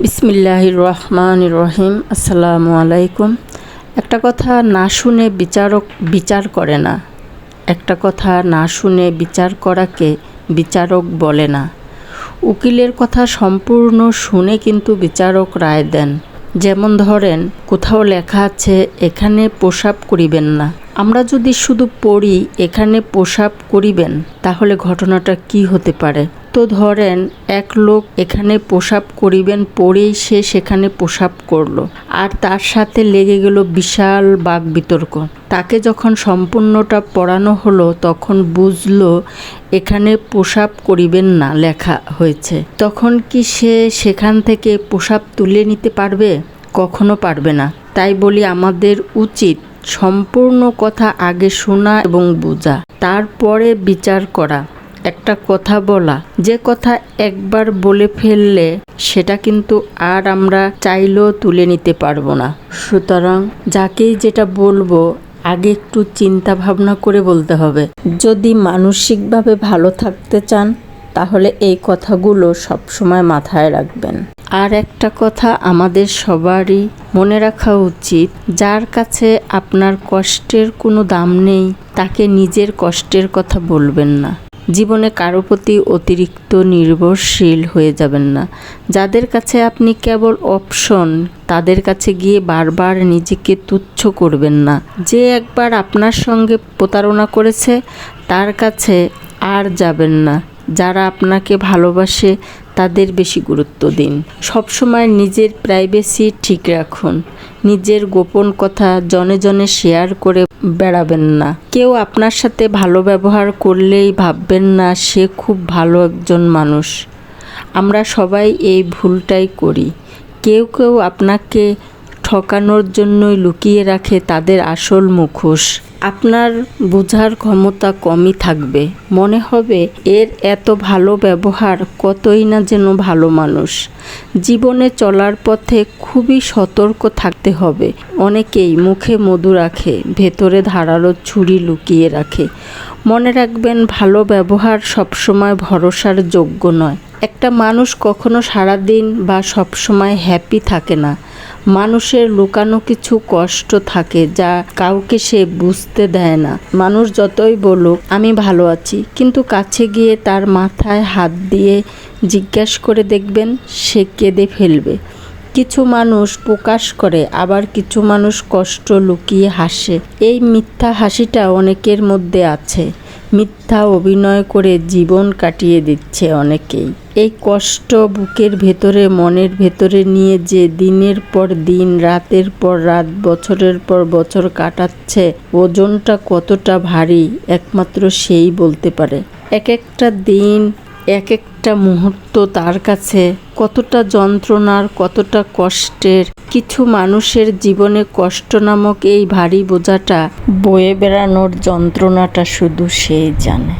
বিসমিল্লাহ রহমান রহিম আসসালামু আলাইকুম। একটা কথা না শুনে বিচারক বিচার করে না। একটা কথা না শুনে বিচার করাকে বিচারক বলে না। উকিলের কথা সম্পূর্ণ শুনে কিন্তু বিচারক রায় দেন। যেমন ধরেন, কোথাও লেখা আছে, এখানে প্রসাব করিবেন না। আমরা যদি শুধু পড়ি, এখানে প্রসাব করিবেন, তাহলে ঘটনাটা কি হতে পারে? তো ধরেন, এক লোক এখানে প্রসাব করিবেন, পড়েই সে সেখানে প্রসাব করল। আর তার সাথে লেগে গেল বিশাল বাক বিতর্ক। তাকে যখন সম্পূর্ণটা পড়ানো হলো, তখন বুঝলো এখানে প্রসাব করিবেন না লেখা হয়েছে। তখন কি সে সেখান থেকে প্রসাব তুলে নিতে পারবে? কখনো পারবে না। তাই বলি আমাদের উচিত সম্পূর্ণ কথা আগে শোনা এবং বোঝা, তারপরে বিচার করা। একটা কথা বলা, যে কথা একবার বলে ফেললে সেটা কিন্তু আর আমরা চাইলেও তুলে নিতে পারব না। সুতরাং যাকেই যেটা বলব, আগে একটু চিন্তা ভাবনা করে বলতে হবে। যদি মানসিকভাবে ভালো থাকতে চান, তাহলে এই কথাগুলো সবসময় মাথায় রাখবেন। আর একটা কথা আমাদের সবারই মনে রাখা উচিত, যার কাছে আপনার কষ্টের কোনো দাম নেই, তাকে নিজের কষ্টের কথা বলবেন না। জীবনে কারও প্রতি অতিরিক্ত নির্ভরশীল হয়ে যাবেন না। যাদের কাছে আপনি কেবল অপশন তাদের কাছে গিয়ে বারবার নিজেকে তুচ্ছ করবেন না। যে একবার আপনার সঙ্গে প্রতারণা করেছে, তার কাছে আর যাবেন না। যারা আপনাকে ভালোবাসে, তাদের বেশি গুরুত্ব দিন। সবসময় নিজের প্রাইভেসি ঠিক রাখুন। নিজের গোপন কথা জনে জনে শেয়ার করে বেড়াবেন না। কেউ আপনার সাথে ভালো ব্যবহার করলেই ভাববেন না, সে খুব ভালো একজন মানুষ। আমরা সবাই এই ভুলটাই করি। কেউ কেউ আপনাকে ঠকানোর জন্যই লুকিয়ে রাখে তাদের আসল মুখোশ। আপনার বোঝার ক্ষমতা কমই থাকবে। মনে হবে, এর এত ভালো ব্যবহার কতই না যেন ভালো মানুষ। জীবনে চলার পথে খুবই সতর্ক থাকতে হবে। অনেকেই মুখে মধু রাখে, ভেতরে ধারালো ছুরি লুকিয়ে রাখে। মনে রাখবেন, ভালো ব্যবহার সবসময় ভরসার যোগ্য নয়। একটা মানুষ কখনো সারাদিন বা সবসময় হ্যাপি থাকে না। মানুষের লুকানো কিছু কষ্ট থাকে যা কাউকে সে বুঝতে দেয় না। মানুষ যতই বলুক, আমি ভালো আছি। কিন্তু কাছে গিয়ে তার মাথায় হাত দিয়ে জিজ্ঞাসা করে দেখবেন সে কেঁদে ফেলবে। কিছু মানুষ প্রকাশ করে, আবার কিছু মানুষ কষ্ট লুকিয়ে হাসে। এই মিথ্যা হাসিটা অনেকের মধ্যে আছে। মিথ্যা অভিনয় করে জীবন কাটিয়ে দিচ্ছে অনেকেই। এই কষ্ট বুকের ভেতরে, মনের ভেতরে নিয়ে যে দিনের পর দিন, রাতের পর রাত, বছরের পর বছর কাটাচ্ছে, ওজনটা কতটা ভারী, একমাত্র সেই বলতে পারে। এক একটা দিন, এক একটা মুহূর্ত তার কাছে কতটা যন্ত্রণার, কতটা কষ্টের। কিছু মানুষের জীবনে কষ্ট নামক এই ভারী বোঝাটা বয়ে বেড়ানোর যন্ত্রণাটা শুধু সে জানে।